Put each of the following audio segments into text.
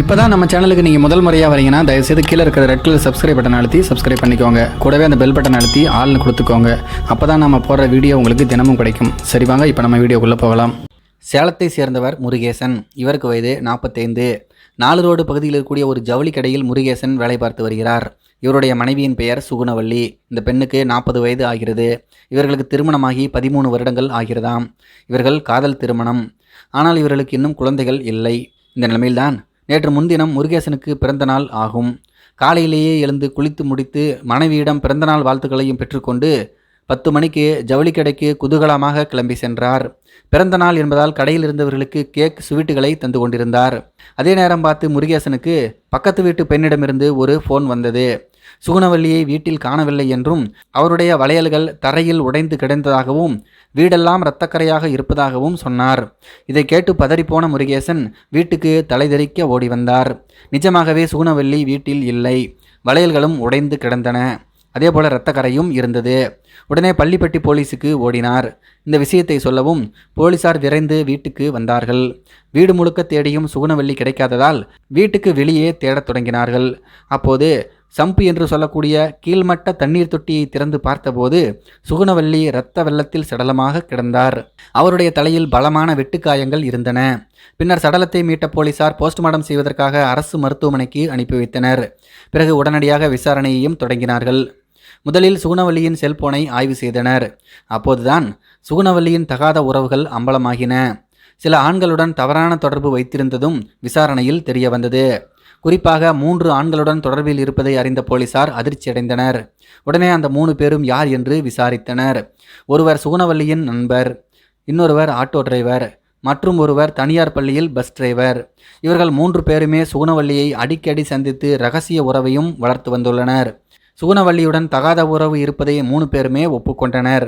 இப்போ தான் நம்ம சேனலுக்கு நீங்கள் முதல் முறையாக வரீங்கன்னா தயவுசெய்து கீழே இருக்கிற ரெட் கலர் சப்ஸ்கிரைப் பட்டன் அழுத்தி சப்ஸ்கிரைப் பண்ணிக்கோங்க. கூடவே அந்த பெல் பட்டன் அழுத்தி ஆள்னு கொடுத்துக்கோங்க. அப்போ தான் நம்ம போடுற வீடியோ உங்களுக்கு தினமும் கிடைக்கும். சரி வாங்க இப்போ நம்ம வீடியோக்குள்ளே போகலாம். சேலத்தை சேர்ந்தவர் முருகேசன். இவருக்கு வயது நாற்பத்தைந்து நாலு ரோடு பகுதியில் இருக்கக்கூடிய ஒரு ஜவுளி கடையில் முருகேசன் வேலை பார்த்து வருகிறார். இவருடைய மனைவியின் பெயர் சுகுணவல்லி. இந்த பெண்ணுக்கு நாற்பது வயது ஆகிறது. இவர்களுக்கு திருமணமாகி பதிமூணு வருடங்கள் ஆகிறதாம். இவர்கள் காதல் திருமணம். ஆனால் இவர்களுக்கு இன்னும் குழந்தைகள் இல்லை. இந்த நிலைமையில்தான் நேற்று முன்தினம் முருகேசனுக்கு பிறந்தநாள் ஆகும். காலையிலேயே எழுந்து குளித்து முடித்து மனைவியிடம் பிறந்தநாள் வாழ்த்துக்களையும் பெற்றுக்கொண்டு பத்து மணிக்கு ஜவுளி கடைக்கு குதூகலமாக கிளம்பி சென்றார். பிறந்த நாள் என்பதால் கடையில் இருந்தவர்களுக்கு கேக் ஸ்வீட்டுகளை தந்து கொண்டிருந்தார். அதே நேரம் பார்த்து முருகேசனுக்கு பக்கத்து வீட்டு பெண்ணிடமிருந்து ஒரு ஃபோன் வந்தது. சுகுணவல்லியை வீட்டில் காணவில்லை என்றும் அவருடைய வளையல்கள் தரையில் உடைந்து கிடந்ததாகவும் வீடெல்லாம் இரத்தக்கரையாக இருப்பதாகவும் சொன்னார். இதை கேட்டு பதறிப்போன முருகேசன் வீட்டுக்கு தலைதெறிக்க ஓடி வந்தார். நிஜமாகவே சுகுணவல்லி வீட்டில் இல்லை. வளையல்களும் உடைந்து கிடந்தன. அதேபோல இரத்தக்கரையும் இருந்தது. உடனே பள்ளிப்பட்டி போலீஸுக்கு ஓடினார். இந்த விஷயத்தை சொல்லவும் போலீசார் விரைந்து வீட்டுக்கு வந்தார்கள். வீடு முழுக்க தேடியும் சுகுணவல்லி கிடைக்காததால் வீட்டுக்கு வெளியே தேடத் தொடங்கினார்கள். அப்போது சம்பு என்று சொல்லக்கூடிய கீழ்மட்ட தண்ணீர் தொட்டியை திறந்து பார்த்தபோது சுகுணவல்லி இரத்த வெள்ளத்தில் சடலமாக கிடந்தார். அவருடைய தலையில் பலமான வெட்டுக்காயங்கள் இருந்தன. பின்னர் சடலத்தை மீட்ட போலீசார் போஸ்ட்மார்ட்டம் செய்வதற்காக அரசு மருத்துவமனைக்கு அனுப்பி வைத்தனர். பிறகு உடனடியாக விசாரணையையும் தொடங்கினார்கள். முதலில் சுகுணவல்லியின் செல்போனை ஆய்வு செய்தனர். அப்போதுதான் சுகுணவல்லியின் தகாத உறவுகள் அம்பலமாகின. சில ஆண்களுடன் தவறான தொடர்பு வைத்திருந்ததும் விசாரணையில் தெரிய வந்தது குறிப்பாக மூன்று ஆண்களுடன் தொடர்பில் இருப்பதை அறிந்த போலீசார் அதிர்ச்சியடைந்தனர். உடனே அந்த மூணு பேரும் யார் என்று விசாரித்தனர். ஒருவர் சுகுணவல்லியின் நண்பர் இன்னொருவர் ஆட்டோ டிரைவர் மற்றும் ஒருவர் தனியார் பள்ளியில் பஸ் டிரைவர். இவர்கள் மூன்று பேருமே சுகுணவல்லியை அடிக்கடி சந்தித்து ரகசிய உறவையும் வளர்த்து வந்துள்ளனர். சுகுணவல்லியுடன் தகாத உறவு இருப்பதை மூணு பேருமே ஒப்புக்கொண்டனர்.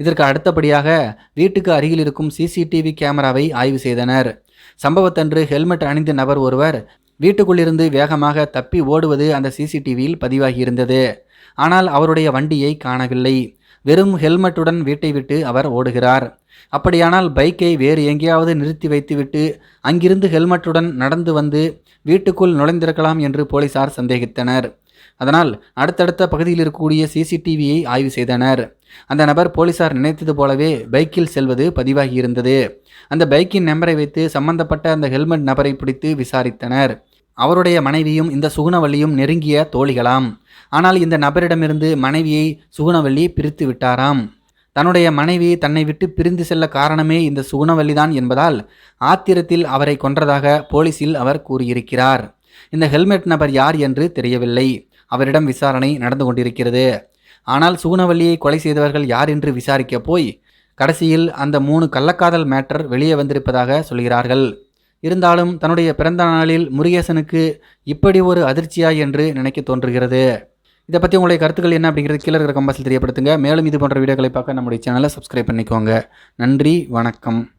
இதற்கு அடுத்தபடியாக வீட்டுக்கு அருகில் இருக்கும் சிசிடிவி கேமராவை ஆய்வு செய்தனர். சம்பவத்தன்று ஹெல்மெட் அணிந்த நபர் ஒருவர் வீட்டுக்குள்ளிருந்து வேகமாக தப்பி ஓடுவது அந்த சிசிடிவியில் பதிவாகியிருந்தது. ஆனால் அவருடைய வண்டியை காணவில்லை. வெறும் ஹெல்மெட்டுடன் வீட்டை விட்டு அவர் ஓடுகிறார். அப்படியானால் பைக்கை வேறு எங்கேயாவது நிறுத்தி வைத்துவிட்டு அங்கிருந்து ஹெல்மெட்டுடன் நடந்து வந்து வீட்டுக்குள் நுழைந்திருக்கலாம் என்று போலீசார் சந்தேகித்தனர். அதனால் அடுத்தடுத்த பகுதியில் இருக்கக்கூடிய சிசிடிவியை ஆய்வு செய்தனர். அந்த நபர் போலீசார் நினைத்தது போலவே பைக்கில் செல்வது பதிவாகியிருந்தது. அந்த பைக்கின் நம்பரை வைத்து சம்பந்தப்பட்ட அந்த ஹெல்மெட் நபரை பிடித்து விசாரித்தனர். அவருடைய மனைவியும் இந்த சுகுணவல்லியும் நெருங்கிய தோழிகளாம். ஆனால் இந்த நபரிடமிருந்து மனைவியை சுகுணவல்லி பிரித்து விட்டாராம். தன்னுடைய மனைவி தன்னை விட்டு பிரிந்து செல்ல காரணமே இந்த சுகுணவல்லிதான் என்பதால் ஆத்திரத்தில் அவரை கொன்றதாக போலீசில் அவர் கூறியிருக்கிறார். இந்த ஹெல்மெட் நபர் யார் என்று தெரியவில்லை. அவரிடம் விசாரணை நடந்து கொண்டிருக்கிறது. ஆனால் சுகுணவல்லியை கொலை செய்தவர்கள் யார் என்று விசாரிக்க போய் கடைசியில் அந்த மூணு கள்ளக்காதல் மேட்டர் வெளியே வந்திருப்பதாக சொல்கிறார்கள். இருந்தாலும் தன்னுடைய பிறந்த நாளில் முருகேசனுக்கு இப்படி ஒரு அதிர்ச்சியா என்று நினைக்க தோன்றுகிறது. இதை பற்றி உங்களுடைய கருத்துக்கள் என்ன அப்படிங்கிறது கீழே இருக்கிற கம்பாசில் தெரியப்படுத்துங்க. மேலும் இது போன்ற வீடியோக்களை பார்க்க நம்முடைய சேனலை சப்ஸ்கிரைப் பண்ணிக்கோங்க. நன்றி வணக்கம்.